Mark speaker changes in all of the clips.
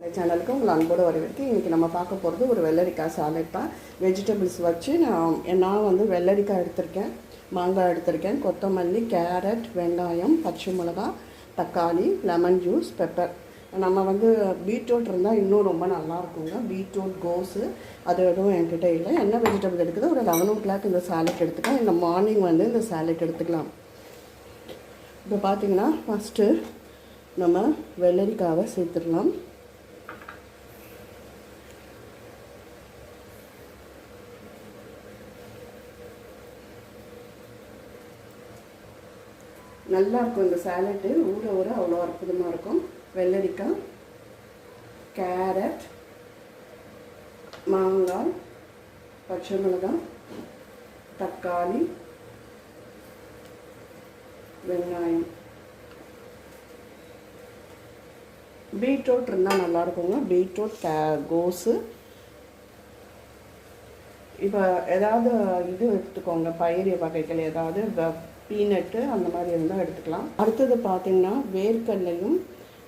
Speaker 1: இந்த சேனலுக்கு உங்களை அன்போடு வரவேற்கு இன்றைக்கி நம்ம பார்க்க போகிறது ஒரு வெள்ளரிக்காய் சாலட் தான் வெஜிடபிள்ஸ் வச்சு நான் நான் வந்து வெள்ளரிக்காய் எடுத்திருக்கேன் மாங்காய் எடுத்திருக்கேன் கொத்தமல்லி கேரட் வெங்காயம் பச்சை மிளகா தக்காளி லெமன் ஜூஸ் பெப்பர் நம்ம வந்து பீட்ரூட் இருந்தால் இன்னும் ரொம்ப நல்லாயிருக்குங்க பீட்ரூட் கோஸு அது எதுவும் என்கிட்ட இல்லை. என்ன வெஜிடபிள் எடுக்குது ஒரு லெவன் ஓ கிளாக் இந்த சாலட் எடுத்துக்கலாம். இந்த மார்னிங் வந்து இந்த சாலட் எடுத்துக்கலாம். இப்போ பார்த்தீங்கன்னா ஃபஸ்ட்டு நம்ம வெள்ளரிக்காவை சேர்த்துடலாம். நல்லா இருக்கும் இந்த சாலட்டு ஊற ஊற அவ்வளோ அற்புதமாக இருக்கும். வெள்ளரிக்காய் கேரட் மாங்காய் பச்சை மிளகாய் தக்காளி வெங்காயம். பீட்ரூட் இருந்தால் நல்லாயிருக்குங்க பீட்ரூட் கோஸு இப்போ ஏதாவது இது எடுத்துக்கோங்க பயிர் வகைகள் ஏதாவது பீனட்டு அந்த மாதிரி இருந்தால் எடுத்துக்கலாம். அடுத்தது பார்த்தீங்கன்னா வேர்க்கடலையும்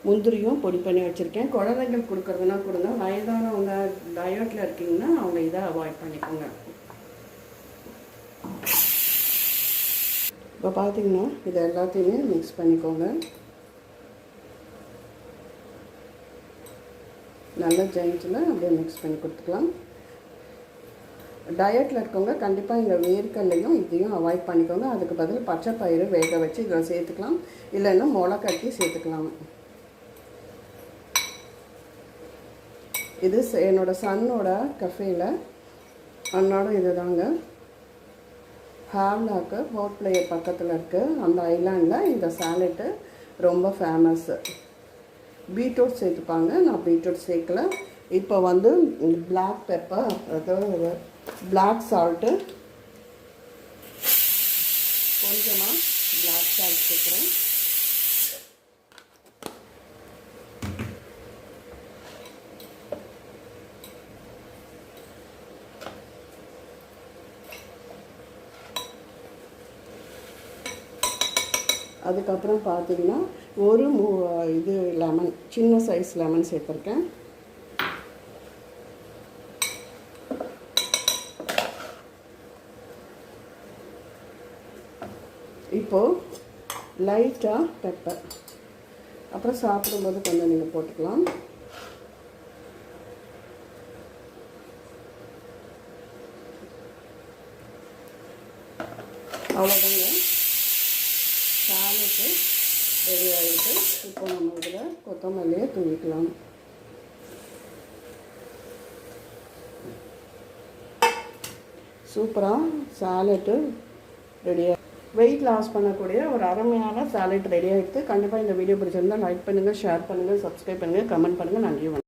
Speaker 1: முந்திரியும் பொடி பண்ணி வச்சுருக்கேன். குழந்தைங்களுக்கு கொடுக்குறதுனா கொடுங்க. வயதானவங்க டயட்டில் இருக்கீங்கன்னா அவங்க இதை அவாய்ட் பண்ணிக்கோங்க. இப்போ பார்த்தீங்கன்னா இதை எல்லாத்தையுமே மிக்ஸ் பண்ணிக்கோங்க. நல்ல ஜெயின்ஸில் அப்படியே மிக்ஸ் பண்ணி கொடுத்துக்கலாம். டயட்டில் இருக்கவங்க கண்டிப்பாக இந்த வேர்க்கல்லையும் இதையும் அவாய்ட் பண்ணிக்கோங்க. அதுக்கு பதில் பச்சை பயிறு வேக வச்சு இதில் சேர்த்துக்கலாம். இல்லைன்னா முளை கட்டி சேர்த்துக்கலாம். இது என்னோடய சன்னோட கஃபேயில் அன்னோட இது தாங்க ஹேவ்லாக்கு போட் பிளேயர் பக்கத்தில் இருக்குது அந்த ஐலாண்டில் இந்த சாலட்டு ரொம்ப ஃபேமஸ்ஸு பீட்ரூட் சேர்த்துப்பாங்க. நான் பீட்ரூட் சேர்க்கல. இப்போ வந்து பிளாக் பெப்பர் அதாவது பிளாக் சால்ட்டு கொஞ்சமாக பிளாக் சால்ட் சேர்க்குறேன். அதுக்கப்புறம் பார்த்தீங்கன்னா ஒரு மூ இது லெமன் சின்ன சைஸ் லெமன் சேர்த்துருக்கேன். இப்போது லைட்டாக பெப்பர் அப்புறம் சாப்பிடும்போது கொஞ்சம் நீங்கள் போட்டுக்கலாம். அவ்வளோதாங்க சாலட்டு ரெடி ஆகிட்டு இப்போ நம்ம இதில் கொத்தமல்லியை தூவிக்கலாம். சூப்பராக சாலட்டு ரெடியாக வெயிட் லாஸ் பண்ணக்கூடிய ஒரு அருமையான சாலட் ரெடி ஆகிடுது கண்டிப்பாக இந்த வீடியோ பிடிச்சிருந்தால் லைக் பண்ணுங்கள் ஷேர் பண்ணுங்கள் சப்ஸ்கிரைப் பண்ணுங்கள் கமெண்ட் பண்ணுங்கள் நன்றி வணக்கம்